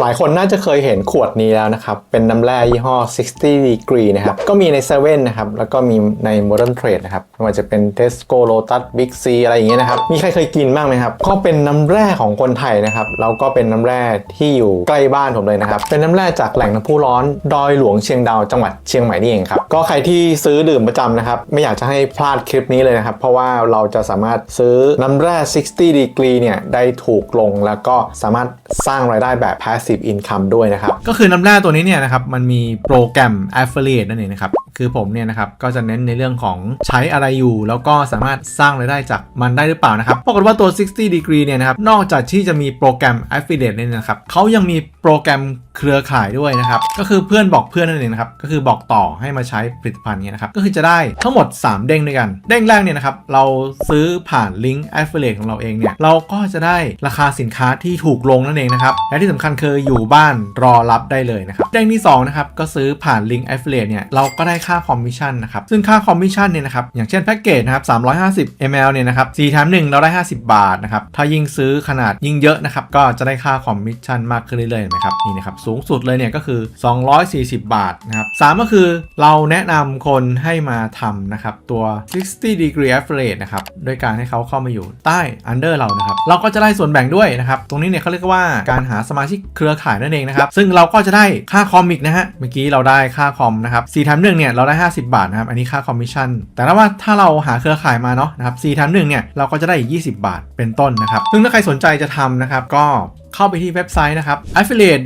หลายคนน่าจะเคยเห็นขวดนี้แล้วนะครับ เป็นน้ำแร่ยี่ห้อ 60 degree นะครับ ก็มีใน7 e เ e ่นะครับ แล้วก็มีใน modern trade นะครับ ไม่ว่าจะเป็น Tesco Lotus Big C อะไรอย่างเงี้ยนะครับ มีใครเคยกินบ้างไหมครับ ก็เป็นน้ำแร่ของคนไทยนะครับ แล้วก็เป็นน้ำแร่ที่อยู่ใกล้บ้านผมเลยนะครับ เป็นน้ำแร่จากแหล่งน้ำพุร้อนดอยหลวงเชียงดาวจังหวัดเชียงใหม่นี่เองครับ ก็ใครที่ซื้อดื่มประจำนะครับ ไม่อยากจะให้พลาดคลิปนี้เลยนะครับ เพราะว่าเราจะสามารถซื้อน้ำแร่ 60 degree เนี่ยได้ถูกลง แล้วก็สามารถสร้างรายได้แบบ passive income ด้วยนะครับ ก็คือน้ำแร่ตัวนี้เนี่ยนะครับ มันมีโปรแกรม affiliate นั่นเองนะครับ คือผมเนี่ยนะครับก็จะเน้นในเรื่องของใช้อะไรอยู่ แล้วก็สามารถสร้างรายได้จากมันได้หรือเปล่านะครับปรากฏว่าตัว 60 degree เนี่ยนะครับนอกจากที่จะมีโปรแกรม affiliate เนี่ยนะครับเขายังมีโปรแกรมเครือข่ายด้วยนะครับก็คือเพื่อนบอกเพื่อนนั่นเองนะครับก็คือบอกต่อให้มาใช้ผลิตภัณฑ์นี้นะครับก็คือจะได้ทั้งหมด 3 เด้งด้วยกัน เด้งแรกเนี่ยนะครับเราซื้อผ่านลิงก์ affiliate ของเราเองเนี่ยเราก็จะได้ราคาสินค้าที่ถูกลงนั่นเองนะครับและที่สำคัญคืออยู่บ้านรอรับได้เลยนะครับเด้งที่2นะครับก็ซื้อผ่านลิงก์ affiliate เนี่ยเราก็ได้ค่าคอมมิชชั่นนะครับซึ่งค่าคอมมิชชั่นเนี่ยนะครับอย่างเช่นแพ็กเกจนะครับ350 ml เนี่ยนะครับ4แถม1เราได้ 50 บาทนะครับถ้ายิ่งซื้อขนาดยิ่งเยอะนะครับก็จะได้ค่าคอมมิชชั่นมากขึ้นเรื่อยๆเห็นะครับนี่นะครับสูงสุดเลยเนี่ยก็คือ 240 บาทนะครับสามก็คือเราแนะนำคนให้มาทำนะครับตัว 60 degree affiliate นะครับโดยการให้เขาเข้ามาอยู่ใต้ under เรานะครับเราก็จะได้ส่วนแบ่งด้วยนะครับตรงนี้เนี่ยเขาเรียกว่าการหาสมาชิกเครือข่ายนั่นเองนะครับซึ่งเราก็จะได้ค่าคอมอีกนะฮะเมื่อกี้เราได้ค่าคอมนะครับ4แถม1เนี่ยเราได้ 50 บาทนะครับ อันนี้ค่าคอมมิชชั่น แต่ถ้าว่าถ้าเราหาเครือข่ายมาเนาะนะครับ4แถม1เนี่ยเราก็จะได้อีก 20 บาทเป็นต้นนะครับ ซึ่งถ้าใครสนใจจะทำนะครับก็เข้าไปที่เว็บไซต์นะครับ affiliate.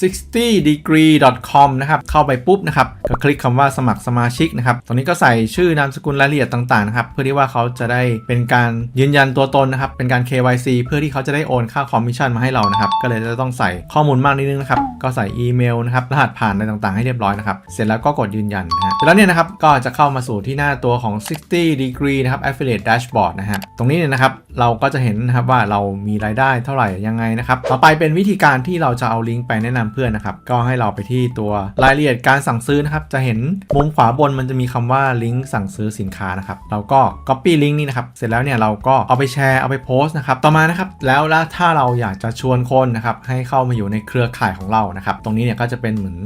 60degree.com นะครับ เข้าไปปุ๊บนะครับ ก็คลิกคำว่าสมัครสมาชิกนะครับตรงนี้ก็ใส่ชื่อนามสกุลรายละเอียดต่างๆนะครับ เพื่อที่ว่าเขาจะได้เป็นการยืนยันตัวตนนะครับ เป็นการ KYC เพื่อที่เขาจะได้โอนค่าคอมมิชชั่นมาให้เรานะครับ ก็เลยจะต้องใส่ข้อมูลมากนิดนึงนะครับ ก็ใส่อีเมลนะครับ รหัสผ่านอะไรต่างๆ ให้เรียบร้อยนะครับ เสร็จแล้วก็กดยืนยันนะฮะแล้วเนี่ยนะครับ ก็จะเข้ามาสู่ที่หน้าตัวของ 60 degree นะครับ affiliate dashboard นะฮะ ตรงนี้เนี่ยนะครับ เราก็จะเห็นนะครับว่าเรามีรายได้เท่าไหร่ยังไงนะครับ ต่อไปเป็นวิธีการที่เราจะเอาลิงก์ไปแนะนำเพื่อนนะครับ ก็ให้เราไปที่ตัวรายละเอียดการสั่งซื้อนะครับ จะเห็นมุมขวาบนมันจะมีคำว่าลิงก์สั่งซื้อสินค้านะครับ เราก็ copy ลิงก์นี้นะครับ เสร็จแล้วเนี่ยเราก็เอาไปแชร์เอาไปโพสต์นะครับ ต่อมานะครับ แล้วถ้าเราอยากจะชวนคนนะครับให้เข้ามาอยู่ในเครือข่ายของเรานะครับ ตรงนี้เนี่ยก็จะเป็นเหมือน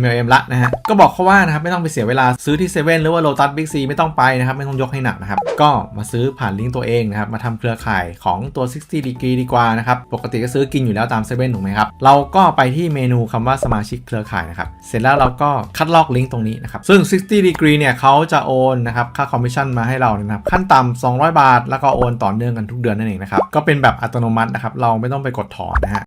MLM ละนะฮะ ก็บอกเขาว่านะครับไม่ต้องไปเสียเวลาซื้อที่เซเว่นหรือว่าโ o ตัสบิ๊กซีไม่ต้องไปนะครับ ไม่ต้องยกให้หนักนะครับ ก็มาซื้อผ่านลิงก์ตัวเองนะครับ มาทำเครือข่ายของตัว 60 degree ดีกว่านะครับ ปกติก็ซื้อกินอยู่แล้วตามเซเว่นถูกไหมครับ เราก็ไปที่เมนูคำว่าสมาชิกเครือข่ายนะครับ เสร็จแล้วเราก็คัดลอกลิงก์ตรงนี้นะครับ ซึ่ง 60 degree เนี่ยเขาจะโอนนะครับค่าคอมมิชชั่นมาให้เรานะครับขั้นต่ำ200 บาท แล้วก็โอนต่อเนื่องกันทุกเดือนนั่นเองนะครับก็เป็นแบบอัตโนมัตินะครับเราไม่ต้องไปกดถอนนะฮะ